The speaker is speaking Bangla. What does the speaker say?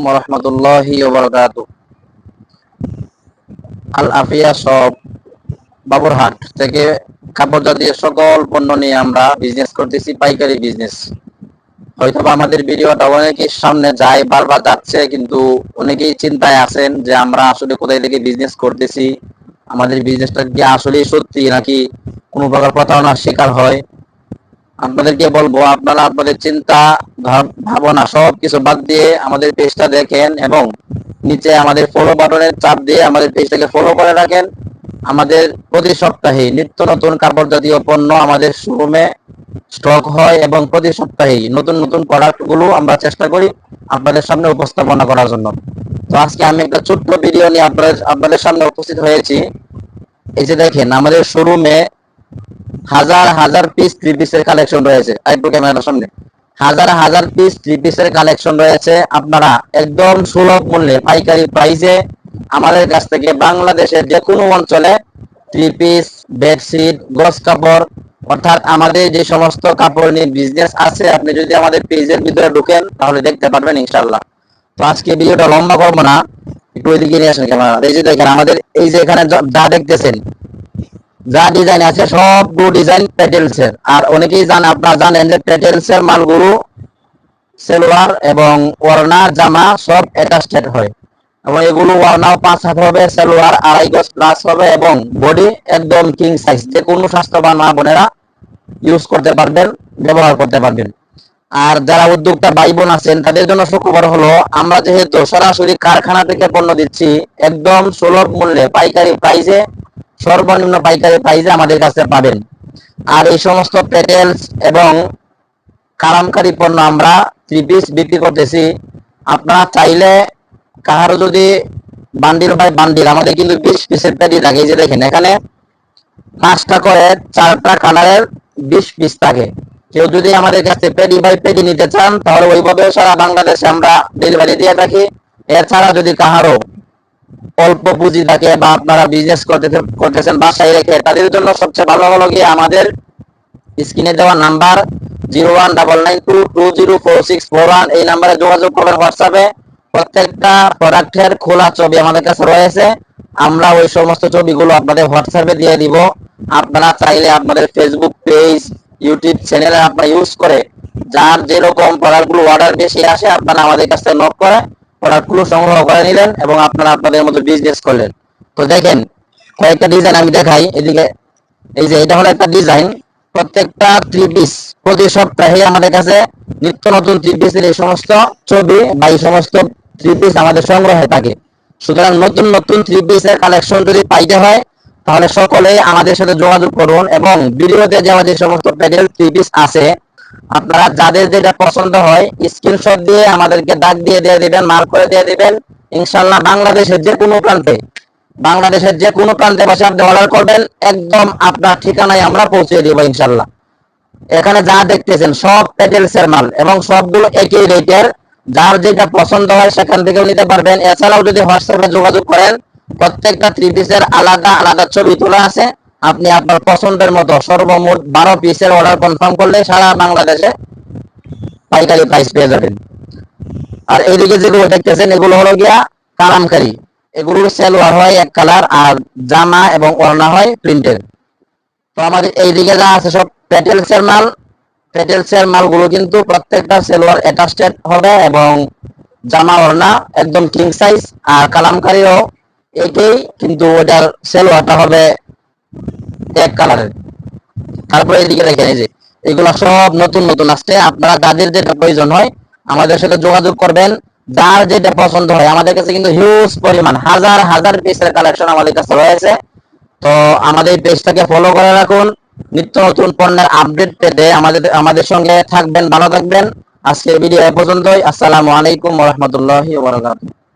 আলাইকুম রহমতুল্লাহি আল আফিয়া সব বাবুরহাট থেকে কাপড় জাতীয় সকল পণ্য নিয়ে আমরা বিজনেস করতেছি, পাইকারি বিজনেস হয়তো আমাদের ভিডিওটা অনেকের সামনে যায়, বারবার যাচ্ছে, কিন্তু অনেকেই চিন্তায় আছেন যে আমরা আসলে কোথায় থেকে বিজনেস করতেছি। আমাদের বিজনেসটা কি আসলে সত্যি নাকি কোনো প্রকার প্রতারণার শিকার হয়? আপনাদেরকে বলব, আপনারা আপনাদের চিন্তা, ভাব- ভাবনা সব কিছু বাদ দিয়ে আমাদের পেজটা দেখেন এবং নিচে আমাদের ফলো বাটনের চাপ দিয়ে আমাদের পেজটাকে ফলো করে রাখেন। আমাদের প্রতি সপ্তাহে নিত্য নতুন কাপড় জাতীয় পণ্য আমাদের শোরুমে স্টক হয় এবং প্রতি সপ্তাহে নতুন নতুন প্রোডাক্টগুলো আমরা চেষ্টা করি আপনাদের সামনে উপস্থাপনা করার জন্য। তো আজকে আমি একটা ছোট্ট ভিডিও নিয়ে আপনাদের আপনাদের সামনে উপস্থিত হয়েছি। এই যে দেখেন, আমাদের শোরুমে হাজার হাজার পিস থ্রি পিসের কালেকশন রয়েছে। আইপো ক্যামেরার সামনে। হাজার হাজার পিস থ্রি পিসের কালেকশন রয়েছে আপনারা একদম সুলভ মূল্যে পাইকারি প্রাইসে আমাদের কাছ থেকে বাংলাদেশের যে কোনো অঞ্চলে থ্রি পিস বেডশিট গস কাপড়, অর্থাৎ আমাদের যে সমস্ত কাপড় নিয়ে বিজনেস আছে, আপনি যদি আমাদের পেজের ভিতরে ঢুকেন, তাহলে দেখতে পারবেন ইনশাল্লাহ তো আজকে ভিডিওটা লম্বা করব না, একটু ওইদিকে নিয়ে আসেন ক্যামেরা এই যে দেখেন, আমাদের এই যে এখানে যা দেখতেছেন যা ডিজাইন আছে সবগুলো ডিজাইন প্যাটেলস এর। আর অনেকেই জান আপনারা জানেন যে প্যাটেলস এর মালগুলো সেলোয়ার এবং ওড়না জামা সব অ্যাটাচড হয়। এবং এগুলো ওড়নাও পাঁচ হাত হবে, সেলোয়ার আড়াই গজ প্লাস হবে এবং বডি একদম কিং সাইজ যে কোনো স্বাস্থ্যবান মা বোনেরা ইউজ করতে পারবেন, ব্যবহার করতে পারবেন। আর যারা উদ্যোক্তা ভাই বোন আছেন, তাদের জন্য সুখবর হলো, আমরা যেহেতু সরাসরি কারখানা থেকে পণ্য দিচ্ছি, একদম সুলভ মূল্যে পাইকারি প্রাইসে সর্বনিম্ন পাইকারি প্রাইসে আমাদের কাছে পাবেন। আর এই সমস্ত প্যাটেলস এবং কালামকারী পণ্য আমরা থ্রি পিস বিক্রি করতেছি। আপনারা চাইলে কাহারও যদি বান্ডিল বাই বান্ডিল, আমাদের কিন্তু বিশ পিসের প্যাডি থাকে যে দেখেন, এখানে পাঁচটা করে চারটা কালারের বিশ পিস থাকে। কেউ যদি আমাদের কাছে পেডি বাই পেডি নিতে চান, তাহলে ওইভাবে সারা বাংলাদেশে আমরা ডেলিভারি দিয়ে থাকি। এছাড়া যদি কাহারও অল্প পুঁজি থাকে বা আপনারা বিজনেস করতে করতেছেন বাসায় রেখে, তাদের জন্য সবচেয়ে ভালো হলো গিয়ে আমাদের স্ক্রিনে দেওয়া number zero one double nine two two zero four six four one এই নাম্বারে যোগাযোগ করবেন হোয়াটসঅ্যাপে প্রত্যেকটা প্রোডাক্টের খোলা ছবি আমাদের কাছে রয়েছে। আমরা ওই সমস্ত ছবিগুলো আপনাদের হোয়াটসঅ্যাপে দিয়ে দিব। আপনারা চাইলে আপনাদের ফেসবুক পেজ ইউটিউব চ্যানেলে আপনারা ইউজ করে, যার যেরকম প্রোডাক্টগুলো অর্ডার বেশি আসে, আপনারা আমাদের কাছে নক করে প্রোডাক্টগুলো সংগ্রহ করে নিলেন এবং আপনারা আপনাদের মতো বিজনেস করলেন। তো দেখেন, কয়েকটা ডিজাইন আমি দেখাই। এদিকে, এই যে, এটা হলো একটা ডিজাইন প্রত্যেকটা থ্রি পিস প্রতি সপ্তাহে আমাদের কাছে নিত্য নতুন থ্রি পিসের এই সমস্ত ছবি বা এই সমস্ত থ্রি পিস আমাদের সংগ্রহে থাকে। সুতরাং নতুন নতুন থ্রি পিসের কালেকশন যদি পাইতে হয়, তাহলে সকলে আমাদের সাথে যোগাযোগ করুন এবং ভিডিওতে যে আমাদের সমস্ত প্যাডেল থ্রি পিস আছে আপনারা যাদের যেটা পছন্দ হয় স্ক্রিনশট দিয়ে আমাদেরকে দাগ দিয়ে দিয়ে দিবেন মার্ক করে দিয়ে দিবেন। ইনশাল্লাহ বাংলাদেশের যে কোনো প্রান্তে, বাংলাদেশের যে কোনো প্রান্তে বসে আপনি অর্ডার করবেন, একদম আপনার ঠিকানায় আমরা পৌঁছে দিব ইনশাল্লাহ। এখানে যা দেখতেছেন, সব প্যাটেলস এর মাল এবং সবগুলো একই রেটের যার যেটা পছন্দ হয়, সেখান থেকেও নিতে পারবেন। এছাড়াও যদি হোয়াটসঅ্যাপে যোগাযোগ করেন, প্রত্যেকটা থ্রি পিসের আলাদা আলাদা ছবি তোলা আছে। আপনি আপনার পছন্দের মতো সর্বমোট বারো পিসের অর্ডার কনফার্ম করলে সারা বাংলাদেশে পাইকারি প্রাইস পেয়ে যাবেন। আর এইদিকে যেগুলো দেখতেছেন, এগুলো হলো গিয়া কালামকারি। এগুলো সেলোয়ার হয় এক কালার আর জামা এবং ওড়না হয় প্রিন্টের। তো আমাদের এইদিকে যা আছে সব প্যাটেলস এর মাল। প্যাটেলস এর মালগুলো কিন্তু প্রত্যেকটা সেলোয়ার অ্যাটাচড হবে এবং জামা, ওড়না একদম কিং সাইজ আর কালামকারিও এটাই কিন্তু ওটার সেলোয়ারটা হবে এক কালারের তারপরে এদিকে দেখেন এই যে, এগুলা সব নতুন নতুন আসছে। আপনারা যাদের যেটা প্রয়োজন হয়, আমাদের সাথে যোগাযোগ করবেন। যার যেটা পছন্দ হয়, আমাদের কাছে কিন্তু হিউজ পরিমাণ, হাজার হাজার পিসের কালেকশন আমাদের কাছে রয়েছে। তো আমাদের পেজটাকে ফলো করে রাখুন। নিত্য নতুন পণ্যের আপডেট পেতে আমাদের আমাদের সঙ্গে থাকবেন, ভালো থাকবেন। আজকের ভিডিও এ পর্যন্তই। আসসালামু আলাইকুম রহমতুল্লাহ